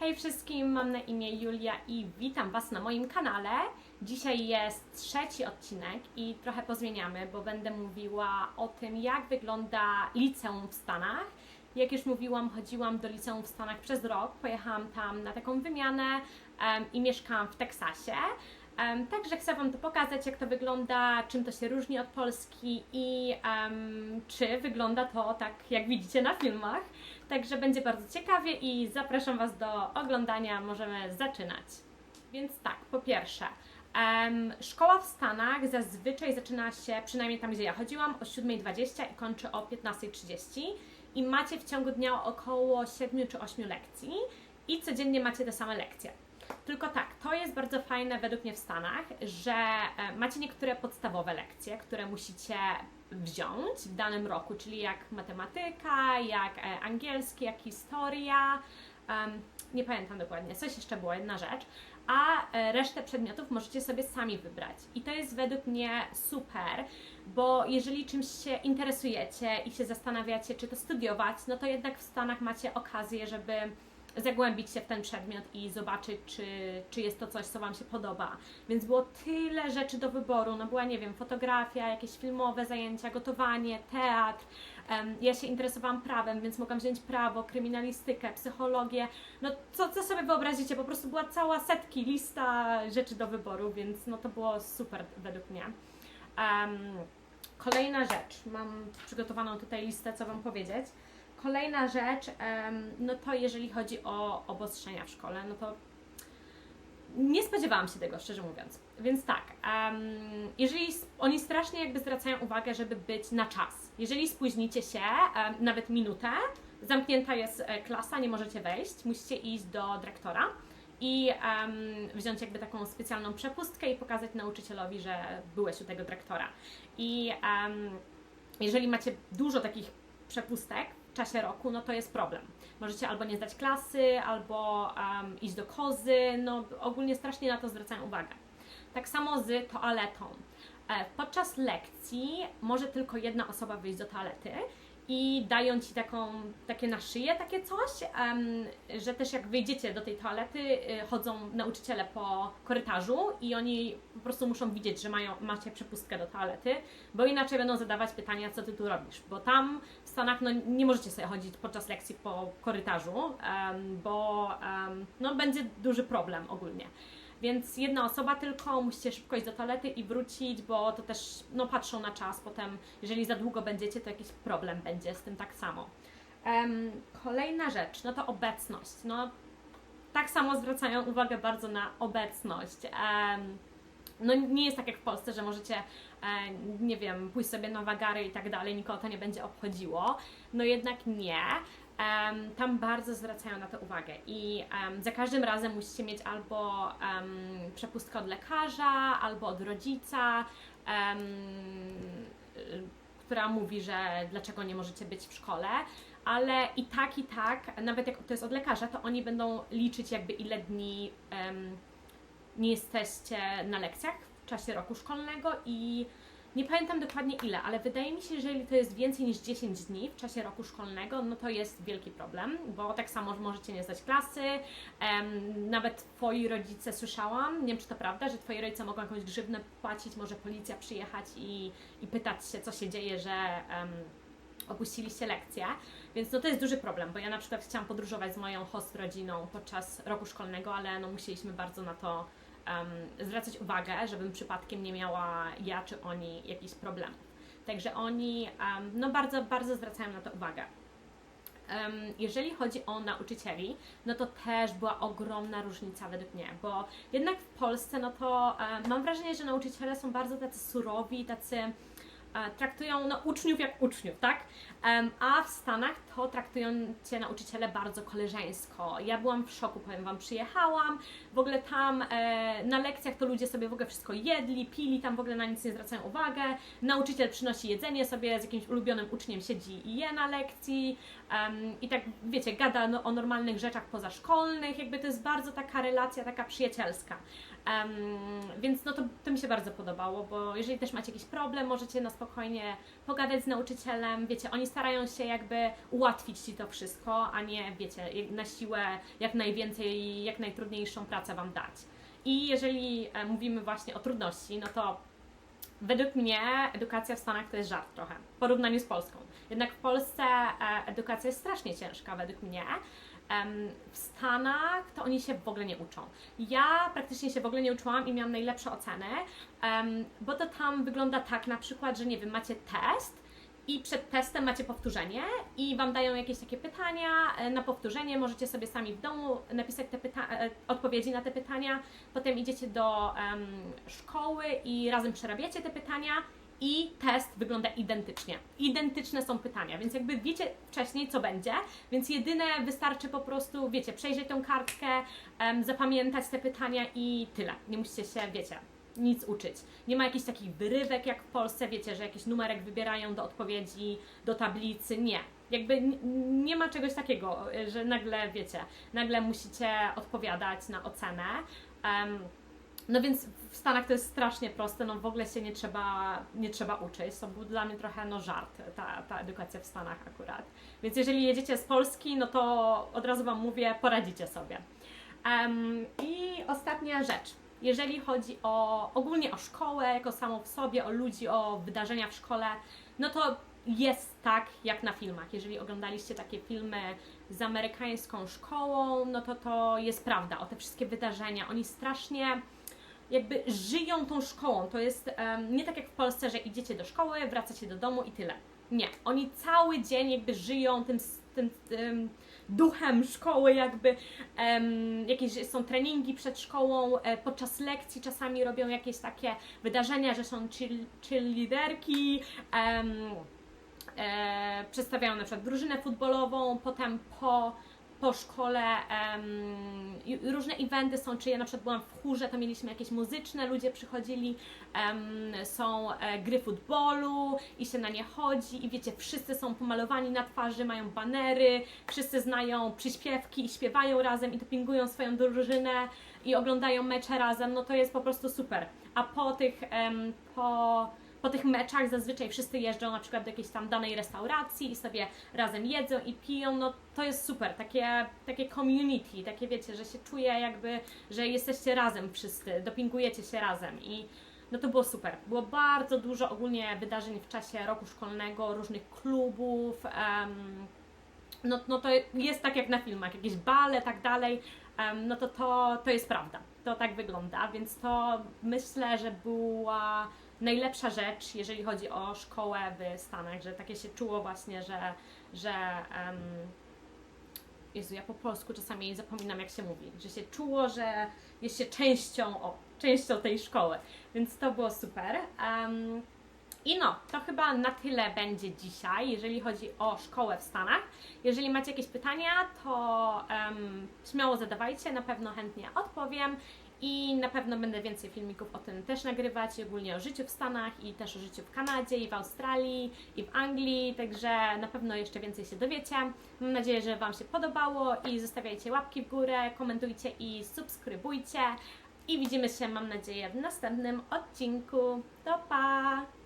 Hej wszystkim, mam na imię Julia i witam Was na moim kanale. Dzisiaj jest trzeci odcinek i trochę pozmieniamy, bo będę mówiła o tym, jak wygląda liceum w Stanach. Jak już mówiłam, chodziłam do liceum w Stanach przez rok, pojechałam tam na taką wymianę em, i mieszkałam w Teksasie. Em, Także chcę Wam to pokazać, jak to wygląda, czym to się różni od Polski i em, czy wygląda to tak, jak widzicie na filmach. Także będzie bardzo ciekawie i zapraszam Was do oglądania. Możemy zaczynać. Więc tak, po pierwsze, em, szkoła w Stanach zazwyczaj zaczyna się, przynajmniej tam gdzie ja chodziłam, o 7.20 i kończy o 15.30 i macie w ciągu dnia około 7 czy 8 lekcji i codziennie macie te same lekcje. Tylko tak, to jest bardzo fajne według mnie w Stanach, że e, macie niektóre podstawowe lekcje, które musicie wziąć w danym roku, czyli jak matematyka, jak e, angielski, jak historia. em, nie pamiętam dokładnie, coś jeszcze było, jedna rzecz. A e, resztę przedmiotów możecie sobie sami wybrać. I to jest według mnie super, bo jeżeli czymś się interesujecie i się zastanawiacie, czy to studiować, no to jednak w Stanach macie okazję, żeby zagłębić się w ten przedmiot i zobaczyć, czy, czy jest to coś, co Wam się podoba. Więc było tyle rzeczy do wyboru. No była, nie wiem, fotografia, jakieś filmowe zajęcia, gotowanie, teatr. Ja się interesowałam prawem, więc mogłam wziąć prawo, kryminalistykę, psychologię. No co, co sobie wyobrazicie? Po prostu była cała setki, lista rzeczy do wyboru, więc no to było super według mnie. Em, kolejna rzecz. Mam przygotowaną tutaj listę, co Wam powiedzieć. Kolejna rzecz, no to jeżeli chodzi o obostrzenia w szkole, no to nie spodziewałam się tego, szczerze mówiąc. Więc tak, jeżeli oni strasznie jakby zwracają uwagę, żeby być na czas. Jeżeli spóźnicie się nawet minutę, zamknięta jest e, klasa, nie możecie wejść, musicie iść do dyrektora i wziąć jakby taką specjalną przepustkę i pokazać nauczycielowi, że byłeś u tego dyrektora. I jeżeli macie dużo takich przepustek czasie roku, no to jest problem. Możecie albo nie zdać klasy, albo em, iść do kozy, no ogólnie strasznie na to zwracają uwagę. Tak samo z toaletą. E, Podczas lekcji może tylko jedna osoba wyjść do toalety i dają Ci taką, takie na szyję takie coś, że też jak wyjdziecie do tej toalety, y, chodzą nauczyciele po korytarzu i oni po prostu muszą widzieć, że mają, macie przepustkę do toalety, bo inaczej będą zadawać pytania, co Ty tu robisz, bo tam w Stanach no, nie możecie sobie chodzić podczas lekcji po korytarzu, bo no, będzie duży problem ogólnie. Więc jedna osoba tylko, musicie szybko iść do toalety i wrócić, bo to też no, patrzą na czas. Potem, jeżeli za długo będziecie, to jakiś problem będzie z tym tak samo. Em, kolejna rzecz, no to obecność. No, tak samo zwracają uwagę bardzo na obecność. Em, no nie jest tak jak w Polsce, że możecie, e, nie wiem, pójść sobie na wagary i tak dalej, nikogo to nie będzie obchodziło. No jednak nie. Em, tam bardzo zwracają na to uwagę i em, za każdym razem musicie mieć albo em, przepustkę od lekarza, albo od rodzica, która mówi, że dlaczego nie możecie być w szkole, ale i tak, i tak, nawet jak to jest od lekarza, to oni będą liczyć jakby ile dni nie jesteście na lekcjach w czasie roku szkolnego i nie pamiętam dokładnie ile, ale wydaje mi się, że jeżeli to jest więcej niż 10 dni w czasie roku szkolnego, no to jest wielki problem, bo tak samo możecie nie zdać klasy. Nawet twoi rodzice słyszałam, nie wiem czy to prawda, że twoi rodzice mogą jakąś grzywnę płacić, może policja przyjechać i, i pytać się, co się dzieje, że em, opuściliście lekcję. Więc no to jest duży problem, bo ja na przykład chciałam podróżować z moją host rodziną podczas roku szkolnego, ale no musieliśmy bardzo na to em, zwracać uwagę, żebym przypadkiem nie miała ja czy oni jakichś problemów. Także oni em, no bardzo, bardzo zwracają na to uwagę. Em, jeżeli chodzi o nauczycieli, no to też była ogromna różnica według mnie, bo jednak w Polsce, no to e, mam wrażenie, że nauczyciele są bardzo tacy surowi, tacy traktują no, uczniów jak uczniów, tak? A w Stanach to traktują cię nauczyciele bardzo koleżeńsko. Ja byłam w szoku, powiem Wam, przyjechałam, w ogóle tam e, na lekcjach to ludzie sobie w ogóle wszystko jedli, pili, tam w ogóle na nic nie zwracają uwagę. Nauczyciel przynosi jedzenie sobie, z jakimś ulubionym uczniem siedzi i je na lekcji i tak, wiecie, gada no, o normalnych rzeczach pozaszkolnych, jakby to jest bardzo taka relacja, taka przyjacielska. Em, więc no to, to mi się bardzo podobało, bo jeżeli też macie jakiś problem, możecie nas spokojnie pogadać z nauczycielem. Wiecie, oni starają się jakby ułatwić ci to wszystko, a nie, wiecie, na siłę jak najwięcej, jak najtrudniejszą pracę wam dać. I jeżeli mówimy właśnie o trudności, no to według mnie edukacja w Stanach to jest żart trochę w porównaniu z Polską. Jednak w Polsce e, edukacja jest strasznie ciężka według mnie. W Stanach to oni się w ogóle nie uczą. Ja praktycznie się w ogóle nie uczyłam i miałam najlepsze oceny, bo to tam wygląda tak na przykład, że nie wiem, macie test i przed testem macie powtórzenie i Wam dają jakieś takie pytania e, na powtórzenie, możecie sobie sami w domu napisać te pyta- e, odpowiedzi na te pytania, potem idziecie do em, szkoły i razem przerabiacie te pytania i test wygląda identycznie. Identyczne są pytania, więc jakby wiecie wcześniej, co będzie, więc jedyne wystarczy po prostu, wiecie, przejrzeć tą kartkę, em, zapamiętać te pytania i tyle. Nie musicie się, wiecie, nic uczyć. Nie ma jakichś takich wyrywek jak w Polsce, wiecie, że jakiś numerek wybierają do odpowiedzi, do tablicy. Nie. Jakby nie ma czegoś takiego, że nagle, wiecie, nagle musicie odpowiadać na ocenę. Em, no więc w Stanach to jest strasznie proste, no w ogóle się nie trzeba, nie trzeba uczyć. To był dla mnie trochę no żart, ta, ta edukacja w Stanach akurat. Więc jeżeli jedziecie z Polski, no to od razu Wam mówię, poradzicie sobie. Em, I ostatnia rzecz. Jeżeli chodzi o ogólnie o szkołę, jako samą w sobie, o ludzi, o wydarzenia w szkole, no to jest tak jak na filmach. Jeżeli oglądaliście takie filmy z amerykańską szkołą, no to to jest prawda. O te wszystkie wydarzenia. Oni strasznie jakby żyją tą szkołą. To jest em, nie tak jak w Polsce, że idziecie do szkoły, wracacie do domu i tyle. Nie. Oni cały dzień jakby żyją tym, tym, tym duchem szkoły, jakby em, jakieś są treningi przed szkołą, e, podczas lekcji czasami robią jakieś takie wydarzenia, że są chill, em, e, przedstawiają na przykład drużynę futbolową, potem po, po szkole różne eventy są, czy ja na przykład byłam w chórze, to mieliśmy jakieś muzyczne, ludzie przychodzili, em, są e, gry futbolu i się na nie chodzi i wiecie, wszyscy są pomalowani na twarzy, mają banery, wszyscy znają przyśpiewki i śpiewają razem i dopingują swoją drużynę i oglądają mecze razem, no to jest po prostu super. A po tych, em, po, po tych meczach zazwyczaj wszyscy jeżdżą na przykład do jakiejś tam danej restauracji i sobie razem jedzą i piją, no to jest super, takie, takie community, takie wiecie, że się czuje jakby, że jesteście razem wszyscy, dopingujecie się razem i no to było super. Było bardzo dużo ogólnie wydarzeń w czasie roku szkolnego, różnych klubów, em, no, no to jest tak jak na filmach, jakieś bale, tak dalej, em, no to, to to jest prawda. To tak wygląda, więc to myślę, że była najlepsza rzecz, jeżeli chodzi o szkołę w Stanach, że takie się czuło właśnie, że, że em, Jezu, ja po polsku czasami zapominam jak się mówi, że się czuło, że jest się częścią, o, częścią tej szkoły, więc to było super. Em, i no, to chyba na tyle będzie dzisiaj, jeżeli chodzi o szkołę w Stanach. Jeżeli macie jakieś pytania, to em, śmiało zadawajcie, na pewno chętnie odpowiem i na pewno będę więcej filmików o tym też nagrywać, ogólnie o życiu w Stanach i też o życiu w Kanadzie i w Australii i w Anglii, także na pewno jeszcze więcej się dowiecie. Mam nadzieję, że Wam się podobało i zostawiajcie łapki w górę, komentujcie i subskrybujcie. I widzimy się, mam nadzieję, w następnym odcinku. To pa!